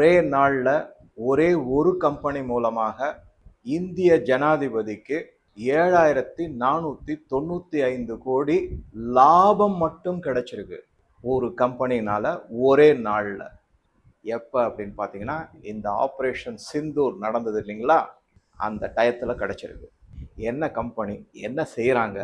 ஒரே நாளில் ஒரே ஒரு கம்பெனி மூலமாக இந்திய ஜனாதிபதிக்கு ஏழாயிரத்தி நானூற்றி தொண்ணூற்றி ஐந்து கோடி லாபம் மட்டும் கிடைச்சிருக்கு. ஒரு கம்பெனினால் ஒரே நாளில். எப்போ அப்படின்னு பார்த்தீங்கன்னா இந்த ஆப்ரேஷன் சிந்தூர் நடந்தது இல்லைங்களா? அந்த டயத்தில் கிடச்சிருக்கு. என்ன கம்பெனி என்ன செய்கிறாங்க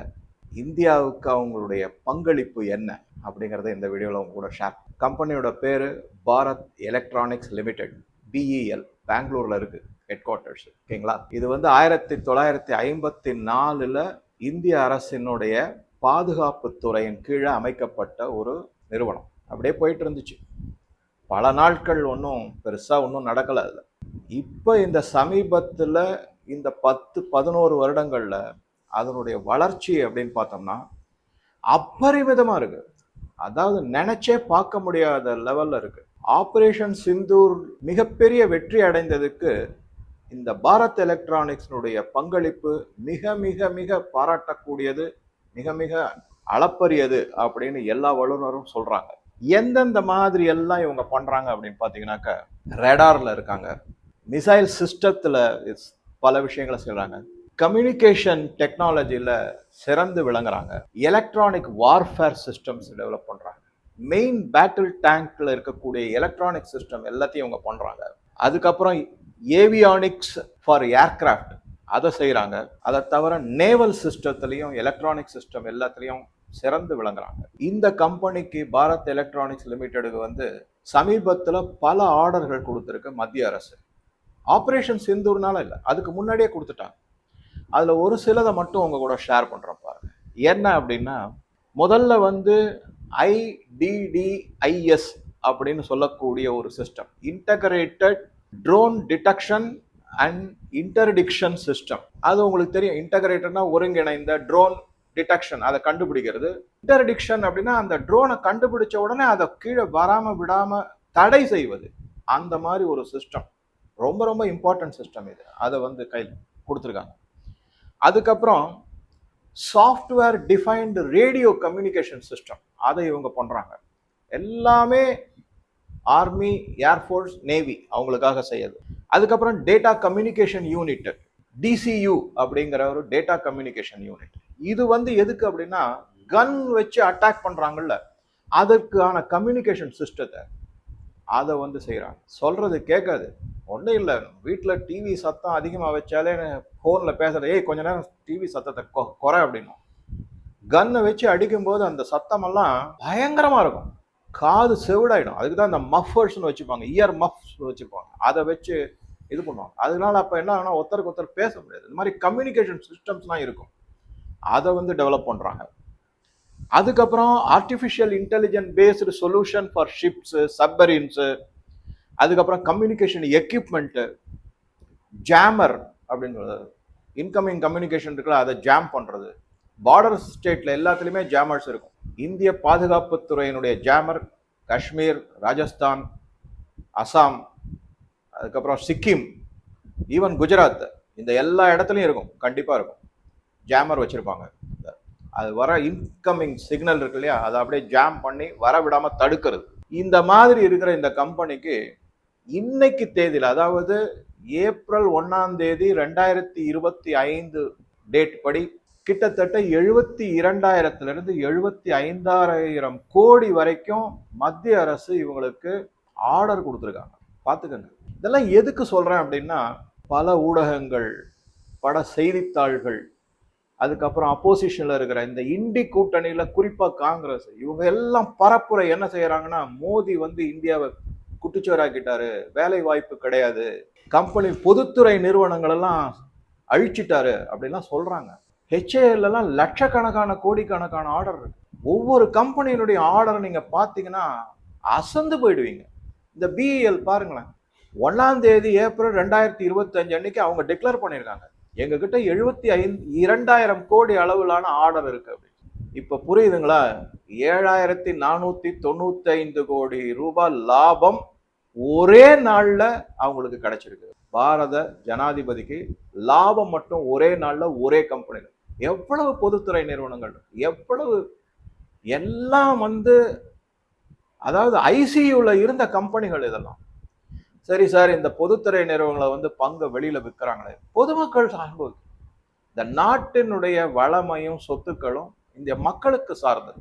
இந்தியாவுக்கு அவங்களுடைய பங்களிப்பு என்ன? அப்படிங்கிறத இந்த வீடியோவில் அவங்க கூட ஷேர் கம்பெனியோட பேர் பாரத் எலக்ட்ரானிக்ஸ் லிமிடெட் பிஇஎல் பெங்களூரில் இருக்குது ஹெட் குவார்ட்டர்ஸ் ஓகேங்களா? இது வந்து ஆயிரத்தி தொள்ளாயிரத்தி ஐம்பத்தி நாலில் இந்திய அரசினுடைய பாதுகாப்பு துறையின் கீழே அமைக்கப்பட்ட ஒரு நிறுவனம். அப்படியே போயிட்டு இருந்துச்சு. பல நாட்கள் ஒன்றும் பெருசாக ஒன்றும் நடக்கலை அதில். இப்போ இந்த சமீபத்தில் இந்த பத்து பதினோரு வருடங்களில் அதனுடைய வளர்ச்சி அப்படின்னு பார்த்தோம்னா அப்பரிமிதமாக இருக்குது அதாவது நினைச்சே பார்க்க முடியாத லெவலில் இருக்கு. ஆப்ரேஷன் சிந்தூர் மிகப்பெரிய வெற்றி அடைந்ததுக்கு இந்த பாரத் எலக்ட்ரானிக்ஸினுடைய பங்களிப்பு மிக மிக மிக பாராட்டக்கூடியது மிக மிக அளப்பரியது அப்படின்னு எல்லா வல்லுநரும் சொல்றாங்க. எந்தெந்த மாதிரி எல்லாம் இவங்க பண்றாங்க அப்படின்னு பார்த்தீங்கன்னாக்க ரேடார்ல இருக்காங்க. மிசைல் சிஸ்டத்துல பல விஷயங்களை செய்கிறாங்க கம்யூனிகேஷன் டெக்னாலஜியில் சிறந்து விளங்குறாங்க. எலக்ட்ரானிக் வார்ஃபேர் சிஸ்டம்ஸ் டெவலப் பண்ணுறாங்க மெயின் பேட்டில் டேங்க்ல இருக்கக்கூடிய எலக்ட்ரானிக் சிஸ்டம் எல்லாத்தையும் இவங்க பண்ணுறாங்க அதுக்கப்புறம் ஏவியானிக்ஸ் ஃபார் ஏர்கிராஃப்ட் அதை செய்கிறாங்க அதை தவிர நேவல் சிஸ்டத்துலேயும் எலக்ட்ரானிக் சிஸ்டம் எல்லாத்துலேயும் சிறந்து விளங்குறாங்க. இந்த கம்பெனிக்கு பாரத் எலக்ட்ரானிக்ஸ் லிமிடெடுக்கு வந்து சமீபத்தில் பல ஆர்டர்கள் கொடுத்துருக்கு மத்திய அரசு. ஆப்ரேஷன் சிந்தூர்னால இல்லை அதுக்கு முன்னாடியே கொடுத்துட்டாங்க. அதில் ஒரு சிலதை மட்டும் உங்கள் கூட ஷேர் பண்ணுறேன் பாருங்க. என்ன அப்படின்னா முதல்ல வந்து ஐடிடிஐஎஸ் அப்படின்னு சொல்லக்கூடிய ஒரு system integrated drone detection and interdiction system அது உங்களுக்கு தெரியும். இன்டகிரேட்டட்னா ஒருங்கிணைந்த ட்ரோன் டிடெக்ஷன் அதை கண்டுபிடிக்கிறது. இன்டர்டிக்ஷன் அப்படின்னா அந்த ட்ரோனை கண்டுபிடிச்ச உடனே அதை கீழே வராமல் விடாமல் தடை செய்வது. அந்த மாதிரி ஒரு சிஸ்டம் ரொம்ப ரொம்ப இம்பார்ட்டன்ட் சிஸ்டம் இது. அதை வந்து கையில் கொடுத்துருக்காங்க. அதுக்கப்புறம் software defined radio communication system அதை இவங்க பண்ணுறாங்க எல்லாமே ஆர்மி ஏர்ஃபோர்ஸ் நேவி அவங்களுக்காக செய்யுது. அதுக்கப்புறம் டேட்டா கம்யூனிகேஷன் யூனிட் டிசியு அப்படிங்கிற ஒரு டேட்டா கம்யூனிகேஷன் யூனிட் இது வந்து எதுக்கு அப்படின்னா கன் வச்சு அட்டாக் பண்ணுறாங்கல்ல அதற்கான கம்யூனிகேஷன் சிஸ்டத்தை அதை வந்து செய்கிறாங்க சொல்கிறது கேட்காது ஒன்றும் இல்லை. வீட்டில் டிவி சத்தம் அதிகமாக வச்சாலே ஃபோனில் பேசுகிற ஏய் கொஞ்ச நேரம் டிவி சத்தத்தை கொ- குறை அப்படின்னும் கன்னை வச்சு அடிக்கும்போது அந்த சத்தமெல்லாம் பயங்கரமாக இருக்கும். காது செவிடாயிடும். அதுக்கு தான் அந்த மஃபர்ஸ்னு வச்சுப்பாங்க. இயர் மஃப்ஸ் வச்சுருப்பாங்க அதை வச்சு இது பண்ணுவாங்க. அதனால அப்போ என்ன ஆகும்னா ஒருத்தருக்கு ஒருத்தர் பேச முடியாது. இந்த மாதிரி கம்யூனிகேஷன் சிஸ்டம்ஸ்லாம் இருக்கும். அதை வந்து டெவலப் பண்ணுறாங்க அதுக்கப்புறம் artificial intelligent based solution for ships submarines அதுக்கப்புறம் கம்யூனிகேஷன் எக்யூப்மெண்ட்டு ஜாமர் அப்படின்றது இன்கமிங் கம்யூனிகேஷன் இருக்குல்ல அதை ஜாம் பண்ணுறது பார்டர் ஸ்டேட்டில் எல்லாத்துலேயுமே ஜாமர்ஸ் இருக்கும். இந்திய பாதுகாப்புத்துறையினுடைய ஜாமர் காஷ்மீர் ராஜஸ்தான் அசாம் அதுக்கப்புறம் சிக்கிம் ஈவன் குஜராத் இந்த எல்லா இடத்துலையும் இருக்கும். கண்டிப்பாக இருக்கும். ஜாமர் வச்சுருப்பாங்க. அது வர இன்கமிங் சிக்னல் இருக்கு இல்லையா அதை அப்படியே ஜாம் பண்ணி வர விடாமல் தடுக்கிறது. இந்த மாதிரி இருக்கிற இந்த கம்பெனிக்கு இன்னைக்கு தேதியில் அதாவது ஏப்ரல் ஒன்னாம் தேதி ரெண்டாயிரத்தி இருபத்தி ஐந்து டேட் படி கிட்டத்தட்ட எழுபத்தி இரண்டாயிரத்திலிருந்து எழுபத்தி ஐந்தாயிரம் கோடி வரைக்கும் மத்திய அரசு இவங்களுக்கு ஆர்டர் கொடுத்துருக்காங்க. பார்த்துக்கங்க. இதெல்லாம் எதுக்கு சொல்கிறேன் அப்படின்னா பல ஊடகங்கள் பட செய்தித்தாள்கள் அதுக்கப்புறம் அப்போசிஷனில் இருக்கிற இந்த இண்டி கூட்டணியில் குறிப்பாக காங்கிரஸ் இவங்க எல்லாம் பரப்புரை என்ன செய்கிறாங்கன்னா மோடி வந்து இந்தியாவை குட்டிச்சோராக்கிட்டாரு. வேலை வாய்ப்பு கிடையாது. கம்பெனி பொதுத்துறை நிறுவனங்கள் எல்லாம் அழிச்சிட்டாரு அப்படின்லாம் சொல்றாங்க. ஹெச்ஏஎல்லாம் லட்சக்கணக்கான கோடிக்கணக்கான ஆர்டர் இருக்கு. ஒவ்வொரு கம்பெனியினுடைய ஆர்டரை நீங்க பார்த்தீங்கன்னா அசந்து போயிடுவீங்க. இந்த பிஇஎல் பாருங்களேன். ஒன்னாம் தேதி ஏப்ரல் ரெண்டாயிரத்தி இருபத்தஞ்சு அன்னைக்கு அவங்க டிக்ளேர் பண்ணியிருக்காங்க. எங்ககிட்ட எழுபத்தி ஐந்து இரண்டாயிரம் கோடி அளவிலான ஆர்டர் இருக்கு அப்படின்னு. இப்போ புரியுதுங்களா? ஏழாயிரத்தி நானூற்றி தொண்ணூத்தி ஐந்து கோடி ரூபாய் லாபம் ஒரே நாளில் அவங்களுக்கு கிடைச்சிருக்கு பாரத ஜனாதிபதிக்கு லாபம் மட்டும் ஒரே நாளில் ஒரே கம்பெனியில் எவ்வளவு பொதுத்துறை நிறுவனங்கள் எவ்வளவு எல்லாம் வந்து அதாவது ஐசியூவில் இருந்த கம்பெனிகள் இதெல்லாம். சரி சார் இந்த பொதுத்துறை நிறுவனங்களை வந்து பங்கு வெளியில் விற்கிறாங்களே. பொதுமக்கள் சார்பு இந்த நாட்டினுடைய வளமையும் சொத்துக்களும் இந்த மக்களுக்கு சார்ந்தது.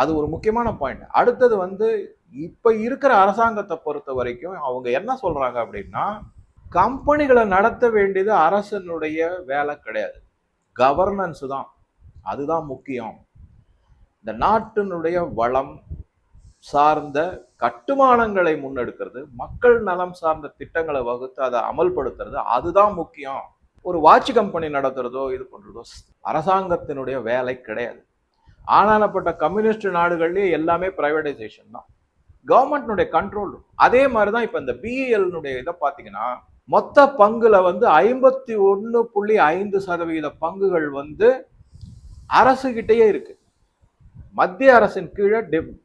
அது ஒரு முக்கியமான பாயிண்ட் அடுத்தது வந்து இப்போ இருக்கிற அரசாங்கத்தை பொறுத்த வரைக்கும் அவங்க என்ன சொல்கிறாங்க அப்படின்னா கம்பெனிகளை நடத்த வேண்டியது அரசனுடைய வேலை கிடையாது. கவர்னன்ஸ் தான். அதுதான் முக்கியம். இந்த நாட்டினுடைய வளம் சார்ந்த கட்டுமானங்களை முன்னெடுக்கிறது மக்கள் நலம் சார்ந்த திட்டங்களை வகுத்து அதை அமல்படுத்துறது அதுதான் முக்கியம். ஒரு வாட்ச் கம்பெனி நடத்துறதோ இது பண்ணுறதோ அரசாங்கத்தினுடைய வேலை கிடையாது. ஆனாலப்பட்ட கம்யூனிஸ்ட் நாடுகள்லேயே எல்லாமே ப்ரைவேடைசேஷன் தான். கவர்மெண்ட்னுடைய கண்ட்ரோல் அதே மாதிரி தான் இப்போ இந்த பிஇஎல்னுடைய இதை பார்த்தீங்கன்னா மொத்த பங்குல வந்து ஐம்பத்தி ஒன்று புள்ளி ஐந்து சதவீத பங்குகள் வந்து அரசுகிட்டேயே இருக்கு. மத்திய அரசின் கீழே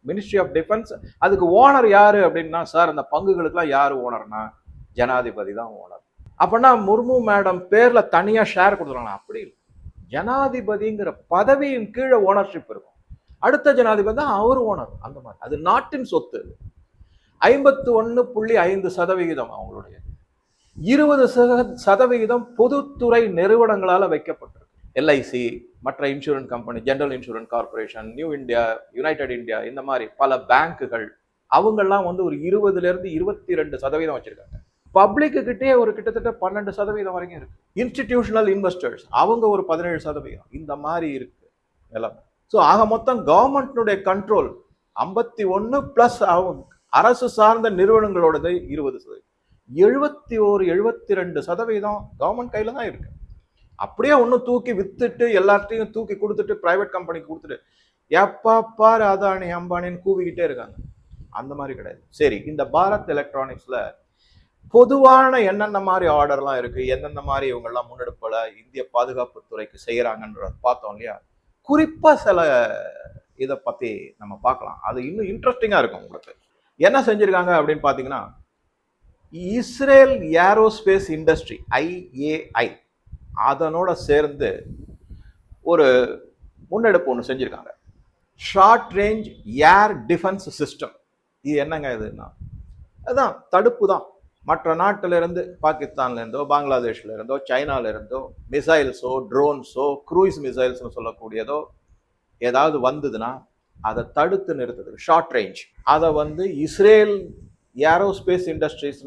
மினிஸ்ட்ரி ஆஃப் டிஃபென்ஸ் அதுக்கு ஓனர் யாரு அப்படின்னா சார் அந்த பங்குகளுக்கெல்லாம் யாரு ஓனர்னா ஜனாதிபதி தான் ஓனர் அப்படின்னா முர்மு மேடம் பேர்ல தனியா ஷேர் கொடுத்துருவாங்க அப்படி இல்லை. ஜனாதிபதிங்கிற பதவியின் கீழே ஓனர்ஷிப் இருக்கும். அடுத்த ஜனாதிபதி தான் அவர் ஓனர் அந்த மாதிரி. அது நாட்டின் சொத்து ஐம்பத்து ஒன்று புள்ளி ஐந்து சதவிகிதம் அவங்களுடைய. இருபது சதவிகிதம் பொதுத்துறை நிறுவனங்களால் வைக்கப்பட்டிருக்கு. எல்ஐசி மற்ற insurance company general insurance corporation new India united India இந்த மாதிரி பல பேங்க்குகள் அவங்கெல்லாம் வந்து ஒரு இருபதுலேருந்து இருபத்தி ரெண்டு சதவீதம் வச்சுருக்காங்க. பப்ளிக்கிட்டே ஒரு கிட்டத்தட்ட பன்னெண்டு சதவீதம் வரைக்கும் இருக்கு. இன்ஸ்டிடியூஷனல் இன்வெஸ்டர்ஸ் அவங்க ஒரு பதினேழு சதவீதம். இந்த மாதிரி இருக்கு நிலைமை. ஸோ ஆக மொத்தம் கவர்மெண்ட்னுடைய கண்ட்ரோல் ஐம்பத்தி ஒன்று பிளஸ் அரசு சார்ந்த நிறுவனங்களோடது இருபது சதவீதம். எழுபத்தி ஒரு எழுபத்தி ரெண்டு சதவீதம் கவர்மெண்ட் கையில் தான் இருக்கு. அப்படியே ஒன்று தூக்கி வித்துட்டு எல்லாத்தையும் தூக்கி கொடுத்துட்டு ப்ரைவேட் கம்பெனிக்கு கொடுத்துட்டு எப்பா பாரு அதானி அம்பானின்னு கூவிக்கிட்டே இருக்காங்க. அந்த மாதிரி கிடையாது. சரி இந்த பாரத் எலக்ட்ரானிக்ஸில் பொதுவான என்னென்ன மாதிரி ஆர்டர்லாம் இருக்குது எந்தெந்த மாதிரி இவங்கெல்லாம் முன்னெடுப்பில் இந்திய பாதுகாப்பு துறைக்கு பார்த்தோம் இல்லையா? குறிப்பாக சில இதை பற்றி நம்ம பார்க்கலாம். அது இன்னும் இன்ட்ரெஸ்டிங்காக இருக்கும் உங்களுக்கு. என்ன செஞ்சுருக்காங்க அப்படின்னு பார்த்தீங்கன்னா இஸ்ரேல் ஏரோஸ்பேஸ் இண்டஸ்ட்ரி ஐஏஐ அதனோட சேர்ந்து ஒரு முன்னெடுப்பு ஒன்று செஞ்சுருக்காங்க. Short range air defence system இது என்னங்க இதுன்னா? அதுதான் தடுப்பு தான். மற்ற நாட்டிலிருந்து பாகிஸ்தான்லேருந்தோ இருந்தோ பங்களாதேஷ்ல இருந்தோ மிசைல்ஸோ ட்ரோன்ஸோ க்ரூயிஸ் மிசைல்ஸ்னு சொல்லக்கூடியதோ ஏதாவது வந்ததுன்னா அதை தடுத்து நிறுத்துது. ஷார்ட் ரேஞ்ச் அதை வந்து இஸ்ரேல் ஏரோஸ்பேஸ் இண்டஸ்ட்ரீஸ்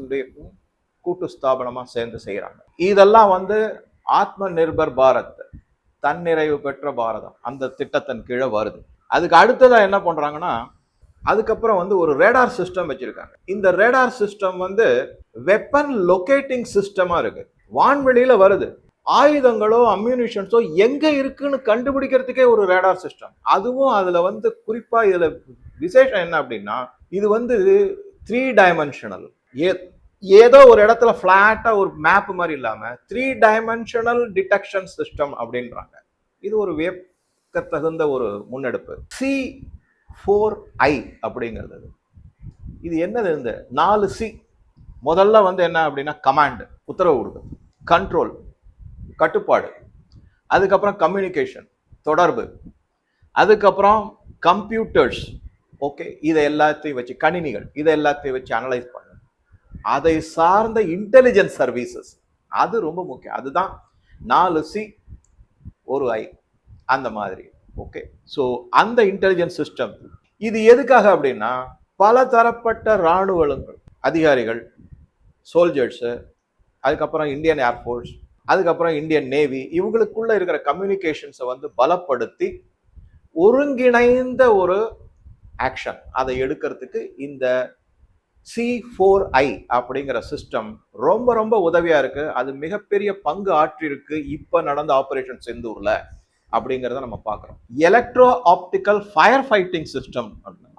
கூட்டு ஸ்தாபனமாக சேர்ந்து செய்கிறாங்க இதெல்லாம் வந்து ஆத்ம நிர்பர் பாரத் தன்னிறைவு பெற்ற பாரதம். அந்த திட்டத்தின் கீழே வருது. அதுக்கு அடுத்ததாக என்ன பண்ணுறாங்கன்னா அதுக்கப்புறம் வந்து ஒரு ரேடார் சிஸ்டம் வச்சிருக்காங்க. இந்த ரேடார் சிஸ்டம் வந்து வெப்பன் லொகேட்டிங் சிஸ்டமா இருக்கு. வான்வெளியில வருது. ஆயுதங்களோ அம்யூனிஷன்ஸோ எங்க இருக்குன்னு கண்டுபிடிக்கிறதுக்கே ஒரு ரேடார் சிஸ்டம் அதுவும் அதுல வந்து குறிப்பா இதுல விசேஷம் என்ன அப்படின்னா இது வந்து த்ரீ டைமென்ஷனல் ஏ ஏதோ ஒரு இடத்துல ஃப்ளாட்டாக ஒரு மேப் மாதிரி இல்லாமல் த்ரீ டைமென்ஷனல் டிடெக்ஷன் சிஸ்டம் அப்படின்றாங்க. இது ஒரு வியக்க தகுந்த ஒரு முன்னெடுப்பு. சி ஃபோர் ஐ அப்படிங்கிறது. இது என்னது இந்த நாலு சி முதல்ல வந்து என்ன அப்படின்னா கமாண்டு உத்தரவு கொடுக்குறது கண்ட்ரோல் கட்டுப்பாடு. அதுக்கப்புறம் கம்யூனிகேஷன் தொடர்பு. அதுக்கப்புறம் கம்ப்யூட்டர்ஸ் ஓகே இதை எல்லாத்தையும் வச்சு கணினிகள் இதை எல்லாத்தையும் வச்சு அனலைஸ் பண்ணு. அதை சார்ந்த இன்டெலிஜென்ஸ் சர்வீசஸ் அது ரொம்ப முக்கியம். அதுதான் நாலு சி ஒரு ஐ அந்த மாதிரி. ஓகே ஸோ அந்த இன்டெலிஜென்ஸ் சிஸ்டம் இது எதுக்காக அப்படின்னா பல தரப்பட்ட இராணுவங்கள் அதிகாரிகள் சோல்ஜர்ஸு அதுக்கப்புறம் இந்தியன் ஏர்ஃபோர்ஸ் அதுக்கப்புறம் இந்தியன் நேவி இவங்களுக்குள்ள இருக்கிற கம்யூனிகேஷன்ஸை வந்து பலப்படுத்தி ஒருங்கிணைந்த ஒரு ஆக்ஷன் அதை எடுக்கிறதுக்கு இந்த சி ஃபோர் ஐ அப்படிங்கிற சிஸ்டம் ரொம்ப ரொம்ப உதவியாக இருக்குது அது மிகப்பெரிய பங்கு ஆற்றிருக்கு இப்போ நடந்த ஆப்ரேஷன் செந்தூரில். அப்படிங்கிறத நம்ம பார்க்குறோம். Electro optical fire fighting system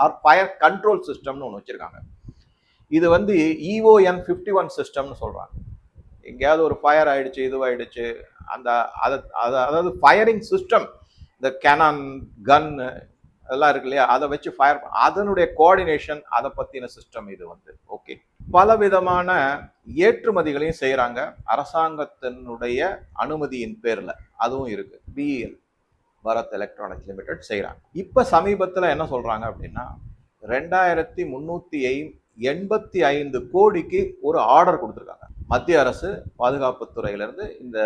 or fire control சிஸ்டம்னு ஒன்று வச்சுருக்காங்க. இது வந்து இஓஎன் ஃபிஃப்டி ஒன் சிஸ்டம்னு சொல்கிறாங்க எங்கேயாவது ஒரு ஃபயர் ஆகிடுச்சு இதுவாகிடுச்சு அந்த அதை அதாவது ஃபயரிங் சிஸ்டம் இந்த கேனான் கன் அதெல்லாம் இருக்கு இல்லையா? அதை வச்சு ஃபயர் அதனுடைய கோஆர்டினேஷன் அதை பற்றின சிஸ்டம் இது வந்து. ஓகே பல விதமான ஏற்றுமதிகளையும் செய்கிறாங்க அரசாங்கத்தினுடைய அனுமதியின் பேரில் அதுவும் இருக்குது பிஎல் பாரத் எலக்ட்ரானிக்ஸ் லிமிடெட் செய்கிறாங்க இப்போ சமீபத்தில் என்ன சொல்கிறாங்க அப்படின்னா ரெண்டாயிரத்தி முந்நூற்றி எண்பத்தி ஐந்து கோடிக்கு ஒரு ஆர்டர் கொடுத்துருக்காங்க. மத்திய அரசு பாதுகாப்புத்துறையிலேருந்து இந்த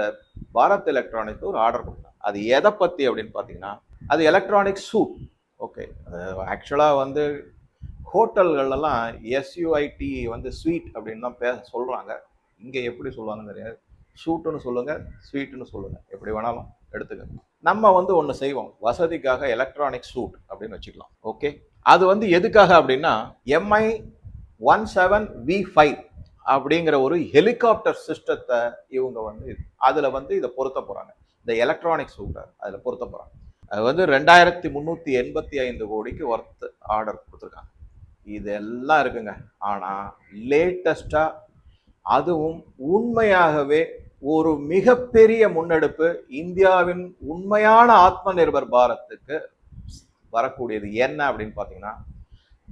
பாரத் எலக்ட்ரானிக்ஸ் ஒரு ஆர்டர் கொடுத்தாங்க. அது எதை பற்றி அப்படின்னு பார்த்தீங்கன்னா அது எலக்ட்ரானிக் சூட் ஓகே ஆக்சுவலாக வந்து ஹோட்டல்கள்லாம் எஸ்யூஐடி வந்து ஸ்வீட் அப்படின்னு தான் பே சொல்கிறாங்க இங்கே எப்படி சொல்லுவாங்கன்னு தெரியாது. சூட்டுன்னு சொல்லுங்கள் ஸ்வீட்டுன்னு சொல்லுங்கள் எப்படி வேணாலும் எடுத்துக்கங்க. நம்ம வந்து ஒன்று செய்வோம். வசதிக்காக எலக்ட்ரானிக் சூட் அப்படின்னு வச்சுக்கலாம். ஓகே அது வந்து எதுக்காக அப்படின்னா MI one seven V five அப்படிங்கிற ஒரு ஹெலிகாப்டர் சிஸ்டத்தை இவங்க வந்து அதில் வந்து இதை பொருத்த போகிறாங்க இந்த எலக்ட்ரானிக் சூட்டை அதில் பொருத்த போகிறாங்க அது வந்து ரெண்டாயிரத்தி முந்நூற்றி எண்பத்தி ஐந்து கோடிக்கு ஒர்த் ஆர்டர் கொடுத்துருக்காங்க. இதெல்லாம் இருக்குங்க. ஆனால் லேட்டஸ்ட்டாக அதுவும் உண்மையாகவே ஒரு மிகப்பெரிய முன்னெடுப்பு இந்தியாவின் உண்மையான ஆத்ம நிர்பர் பாரத்துக்கு வரக்கூடியது என்ன அப்படின்னு பார்த்தீங்கன்னா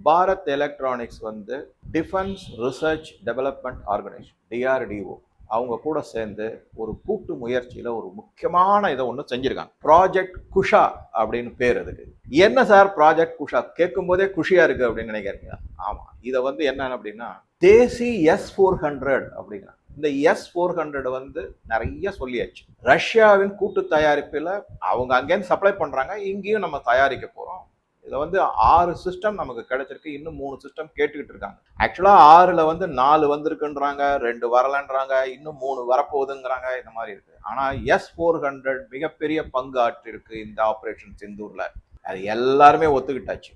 பாரத் எலக்ட்ரானிக்ஸ் வந்து defence research development organisation DRDO. அவங்க கூட சேர்ந்து ஒரு கூட்டு முயற்சியில் ஒரு முக்கியமான இதை ஒன்று செஞ்சுருக்காங்க. ப்ராஜெக்ட் குஷா அப்படின்னு பேர் அதுக்கு. என்ன சார் ப்ராஜெக்ட் குஷா கேட்கும் போதே குஷியாக இருக்குது அப்படின்னு நினைக்கிறீங்க ஆமாம் இதை வந்து என்னென்னு அப்படின்னா தேசி எஸ் ஃபோர் ஹண்ட்ரட் அப்படிங்கிறாங்க. இந்த எஸ் ஃபோர் ஹண்ட்ரட் வந்து நிறைய சொல்லியாச்சு. ரஷ்யாவின் கூட்டு தயாரிப்பில் அவங்க அங்கேருந்து சப்ளை பண்ணுறாங்க இங்கேயும் நம்ம தயாரிக்க போகிறோம் இதை வந்து ஆறு சிஸ்டம் நமக்கு கிடைச்சிருக்கு. இன்னும் மூணு சிஸ்டம் கேட்டுக்கிட்டு இருக்காங்க. ஆக்சுவலாக ஆறில் வந்து நாலு வந்திருக்குன்றாங்க. ரெண்டு வரலன்றாங்க. இன்னும் மூணு வரப்போகுதுங்கிறாங்க. இந்த மாதிரி இருக்கு. ஆனால் எஸ் ஃபோர் ஹண்ட்ரட் மிகப்பெரிய பங்கு ஆற்றிருக்கு இந்த ஆப்ரேஷன் செந்தூரில். அது எல்லாருமே ஒத்துக்கிட்டாச்சு.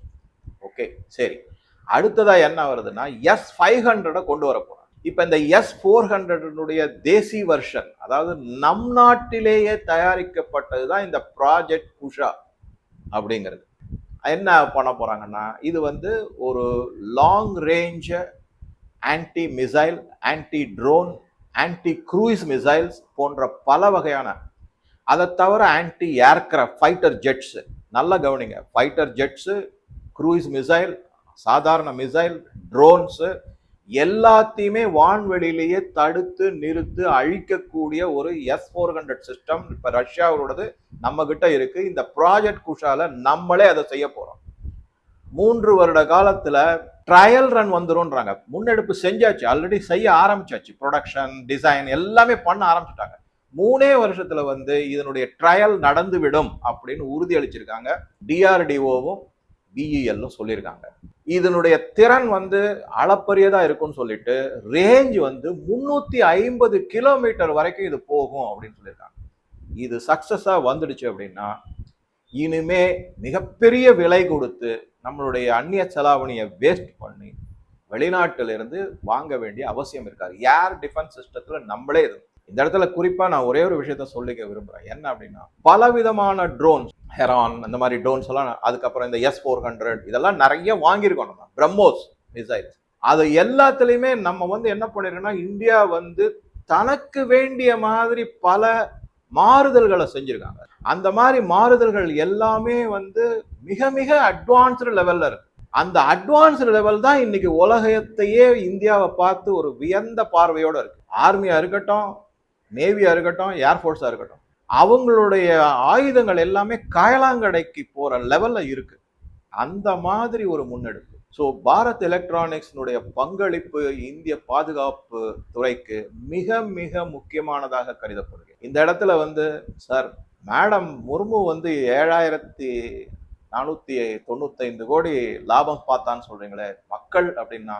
ஓகே சரி. அடுத்ததாக என்ன வருதுன்னா எஸ் ஃபைவ் ஹண்ட்ரடை கொண்டு வரப்போகிறோம் இப்போ இந்த எஸ் ஃபோர் ஹண்ட்ரடுடைய தேசி வெர்ஷன் அதாவது நம் நாட்டிலேயே தயாரிக்கப்பட்டது தான் இந்த ப்ராஜெக்ட் உஷா அப்படிங்கிறது. என்ன பண்ண போகிறாங்கன்னா இது வந்து ஒரு long range anti missile anti drone anti cruise missiles போன்ற பல வகையான அதை தவிர ஆன்டி ஏர்கிராஃப்ட் ஃபைட்டர் ஜெட்ஸு நல்லா கவனிங்க. ஃபைட்டர் ஜெட்ஸு க்ரூயிஸ் மிசைல் சாதாரண மிசைல் ட்ரோன்ஸு எல்லாத்தையுமே வான்வெளியிலேயே தடுத்து நிறுத்து அழிக்கக்கூடிய ஒரு எஸ் ஃபோர் ஹண்ட்ரட் சிஸ்டம் இப்போ ரஷ்யாவோடது நம்ம கிட்ட இருக்கு. இந்த ப்ராஜெக்ட் குஷால நம்மளே அதை செய்ய போறோம். மூன்று வருட காலத்துல ட்ரையல் ரன் வந்துரும்ன்றாங்க. முன்னெடுப்பு செஞ்சாச்சு ஆல்ரெடி செய்ய ஆரம்பிச்சாச்சு. ப்ரொடக்ஷன் டிசைன் எல்லாமே பண்ண ஆரம்பிச்சிட்டாங்க. மூணே வருஷத்துல வந்து இதனுடைய ட்ரையல் நடந்து விடும் அப்படின்னு உறுதி அளிச்சிருக்காங்க டிஆர்டிஓவும் பிஇஎல்லும் சொல்லியிருக்காங்க. இதனுடைய திறன் வந்து அளப்பரியதா இருக்கும்னு சொல்லிட்டு ரேஞ்ச் வந்து முன்னூத்தி ஐம்பது கிலோமீட்டர் வரைக்கும் இது போகும் அப்படின்னு சொல்லியிருக்காங்க. இது சக்சஸா வந்துடுச்சு அப்படின்னா இனிமே மிகப்பெரிய விலை கொடுத்து நம்மளுடைய அந்நிய செலாவணியை வேஸ்ட் பண்ணி வெளிநாட்டிலிருந்து வாங்க வேண்டிய அவசியம் இருக்காது. ஏர் டிஃபென்ஸ் சிஸ்டத்துல நம்மளே இருக்கும் இந்த இடத்துல குறிப்பா நான் ஒரே ஒரு விஷயத்த சொல்லிக்க விரும்புறேன். என்ன அப்படின்னா பலவிதமான ட்ரோன்ஸ் ஹெரான் அந்த மாதிரி ட்ரோன்ஸ் எல்லாம் அதுக்கப்புறம் இந்த எஸ் ஃபோர் ஹண்ட்ரட் இதெல்லாம் நிறைய வாங்கியிருக்கோம் நம்ம. பிரம்மோஸ் மிசைல்ஸ் அது எல்லாத்துலேயுமே நம்ம வந்து என்ன பண்ணிருக்கோம்னா இந்தியா வந்து தனக்கு வேண்டிய மாதிரி பல மாறுதல்களை செஞ்சுருக்காங்க. அந்த மாதிரி மாறுதல்கள் எல்லாமே வந்து மிக மிக அட்வான்ஸ்டு லெவலில் இருக்கு. அந்த அட்வான்ஸ்டு லெவல் தான் இன்னைக்கு உலகத்தையே இந்தியாவை பார்த்து ஒரு வியந்த பார்வையோட இருக்கு. ஆர்மியா இருக்கட்டும் நேவியாக இருக்கட்டும் ஏர்ஃபோர்ஸாக இருக்கட்டும் அவங்களுடைய ஆயுதங்கள் எல்லாமே காயலாங்கடைக்கு போகிற லெவலில் இருக்குது அந்த மாதிரி ஒரு முன்னெடுப்பு. ஸோ பாரத் எலக்ட்ரானிக்ஸினுடைய பங்களிப்பு இந்திய பாதுகாப்பு துறைக்கு மிக மிக முக்கியமானதாக கருதப்படுகிறது. இந்த இடத்துல வந்து சார் மேடம் முர்மு வந்து ஏழாயிரத்தி நானூற்றி தொண்ணூத்தைந்து கோடி லாபம் பார்த்தான்னு சொல்கிறீங்களே மக்கள் அப்படின்னா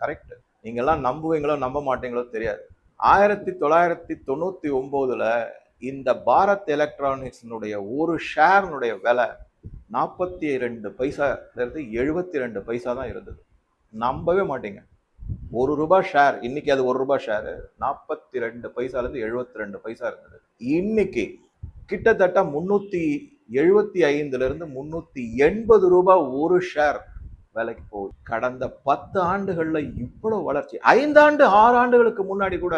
கரெக்ட் நீங்கள்லாம் நம்புவீங்களோ நம்ப மாட்டீங்களோ தெரியாது. ஆயிரத்தி தொள்ளாயிரத்தி தொண்ணூற்றி ஒம்போதில் இந்த பாரத் எலக்ட்ரானிக்ஸினுடைய ஒரு ஷேர்னுடைய விலை நாற்பத்தி ரெண்டு பைசாலேருந்து எழுபத்தி ரெண்டு பைசா தான் இருந்தது. நம்பவே மாட்டீங்க. ஒரு ரூபாய் ஷேர் இன்னைக்கு அது ஒரு ரூபாய் ஷேரு நாற்பத்தி ரெண்டு பைசாலேருந்து எழுபத்தி ரெண்டு பைசா இருந்தது. இன்னைக்கு கிட்டத்தட்ட முந்நூற்றி எழுபத்தி ஐந்துலேருந்து முந்நூற்றி எண்பது ரூபாய் ஒரு ஷேர் வேலைக்கு போகுது கடந்த பத்து ஆண்டுகளில் இவ்வளவு வளர்ச்சி. ஐந்தாண்டு ஆறு ஆண்டுகளுக்கு முன்னாடி கூட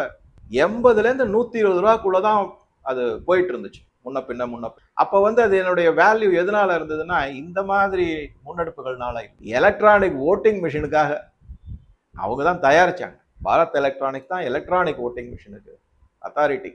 எண்பதுலேருந்து நூற்றி இருபது ரூபாக்குள்ளே தான் அது போயிட்டு இருந்துச்சு முன்ன பின்ன முன்ன அப்போ வந்து அது என்னுடைய வேல்யூ எதனால இருந்ததுன்னா இந்த மாதிரி முன்னெடுப்புகள்னால எலக்ட்ரானிக் ஓட்டிங் மிஷினுக்காக அவங்க தான் தயாரிச்சாங்க. பாரத் எலக்ட்ரானிக் தான் எலக்ட்ரானிக் ஓட்டிங் மிஷினுக்கு அத்தாரிட்டி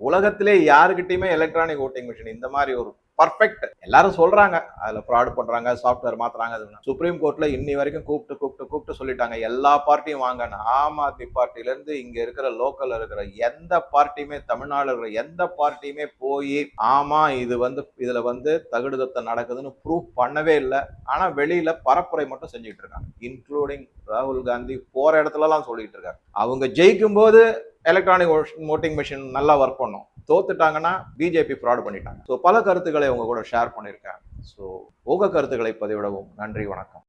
உலகத்திலே யாருக்கிட்டையுமே எலக்ட்ரானிக் ஓட்டிங் மிஷின் இந்த மாதிரி ஒரு பர்ஃபெக்ட் எல்லாரும் சொல்றாங்க அதுல ஃப்ராட் பண்றாங்க சாஃப்ட்வேர் மாத்துறாங்க அது சுப்ரீம் கோர்ட்ல இன்னி வரைக்கும் கூப்பிட்டு கூப்பிட்டு கூப்பிட்டு சொல்லிட்டாங்க. எல்லா பார்ட்டியும் வாங்க. ஆம் ஆத்மி பார்ட்டில இருந்து இங்க இருக்கிற லோக்கல்ல இருக்கிற எந்த பார்ட்டியுமே தமிழ்நாடு இருக்கிற எந்த பார்ட்டியுமே போய் ஆமா இது வந்து இதுல வந்து தகுடுதத்தை நடக்குதுன்னு ப்ரூவ் பண்ணவே இல்லை. ஆனா வெளியில பரப்புரை மட்டும் செஞ்சுட்டு இருக்காங்க. இன்க்ளூடிங் ராகுல் காந்தி போற இடத்துல எல்லாம் சொல்லிட்டு இருக்காங்க அவங்க ஜெயிக்கும் போது எலக்ட்ரானிக் ஓட்டிங் மிஷின் நல்லா ஒர்க் பண்ணும். தோத்துட்டாங்கன்னா பிஜேபி ஃப்ராட் பண்ணிட்டாங்க. ஸோ பல கருத்துக்களை உங்க கூட ஷேர் பண்ணியிருக்கேன் ஸோ உங்க கருத்துக்களை பதிவிடவும். நன்றி வணக்கம்.